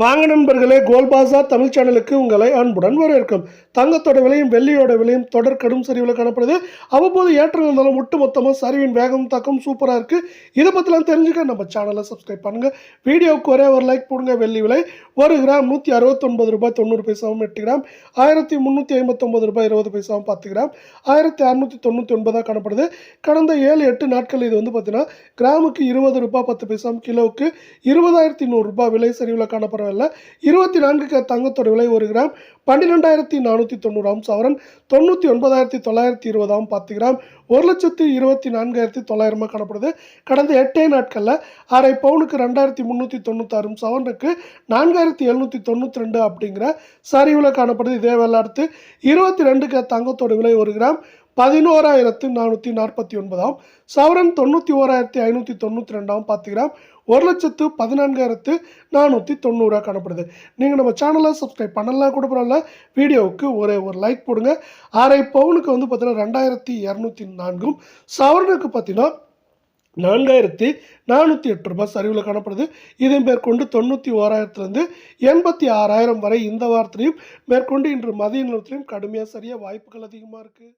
வாங்க நண்பர்களே கோல்பாசா தமிழ் சேனலுக்கு உங்களை அன்புடன் வரவேற்கும். தங்கத்தோட விலையும் வெள்ளியோட விலையும் தொடர் கடும் சரிவில் காணப்படுது. அவ்வப்போது ஏற்றம் இருந்தாலும் ஒட்டு மொத்தமாக சரிவின் வேகம் தாக்கம் சூப்பராக இருக்குது இதை பற்றிலாம் தெரிஞ்சுக்க நம்ம சேனலை சப்ஸ்கிரைப் பண்ணுங்கள் வீடியோவுக்கு ஒரே ஒரு லைக் போடுங்க வெள்ளி விலை. ஒரு கிராம் நூற்றி அறுபத்தொன்பது ரூபாய் தொண்ணூறு பைசாவும் எட்டு கிராம். ஆயிரத்தி முந்நூற்றி ஐம்பத்தொம்பது ரூபாய் இருபது பைசாவும் பத்து கிராம். ஆயிரத்தி அறுநூற்றி தொண்ணூற்றி ஒன்பதாக காணப்படுது. கடந்த ஏழு எட்டு நாட்கள் இது வந்து பார்த்தீங்கன்னா கிராமுக்கு இருபது ரூபாய் பத்து பைசாவும் கிலோவுக்கு இருபதாயிரத்தி நூறுரூபா விலை சரிவில் காணப்படவில்லை இருபத்தி நான்கு க தங்கத்தோட விலை ஒரு கிராம். பன்னிரெண்டாயிரத்தி நானூற்றி தொண்ணூறாம் சவரன். தொண்ணூற்றி ஒன்பதாயிரத்தி தொள்ளாயிரத்தி இருபதாம் பத்து கிராம். ஒரு லட்சத்து இருபத்தி நான்காயிரத்தி தொள்ளாயிரமாக காணப்படுது. கடந்த எட்டே நாட்களில் அரை பவுனுக்கு ரெண்டாயிரத்தி முந்நூற்றி தொண்ணூத்தாறும் சவரனுக்கு நான்காயிரத்தி எழுநூற்றி தொண்ணூற்றி ரெண்டு அப்படிங்கிற சரிவில் காணப்படுது. இதே வேலை அடுத்து இருபத்தி ரெண்டு க தங்கத்தோட விலை ஒரு கிராம் பதினோராயிரத்து நானூற்றி நாற்பத்தி ஒன்பதாம் சவரன் தொண்ணூற்றி ஓராயிரத்தி ஐநூற்றி தொண்ணூற்றி ரெண்டாம் பத்து கிராம் ஒரு லட்சத்து பதினான்காயிரத்து நானூற்றி தொண்ணூறாக காணப்படுது. நீங்கள் நம்ம சேனலை சப்ஸ்கிரைப் பண்ணலாம் கூட பரவாயில்ல. வீடியோவுக்கு ஒரே ஒரு லைக் போடுங்க. அரை பவுனுக்கு வந்து பார்த்தீங்கன்னா ரெண்டாயிரத்தி இரநூத்தி நான்கும். சவரனுக்கு பார்த்தீங்கன்னா நான்காயிரத்தி நானூற்றி எட்டு ரூபாய் சரிவில் காணப்படுது. இதை மேற்கொண்டு தொண்ணூற்றி ஓராயிரத்துலேருந்து எண்பத்தி ஆறாயிரம் வரை இந்த வாரத்திலையும் மேற்கொண்டு இன்று மதிய நிலத்திலையும் கடுமையாக சரியாக வாய்ப்புகள் அதிகமாக இருக்குது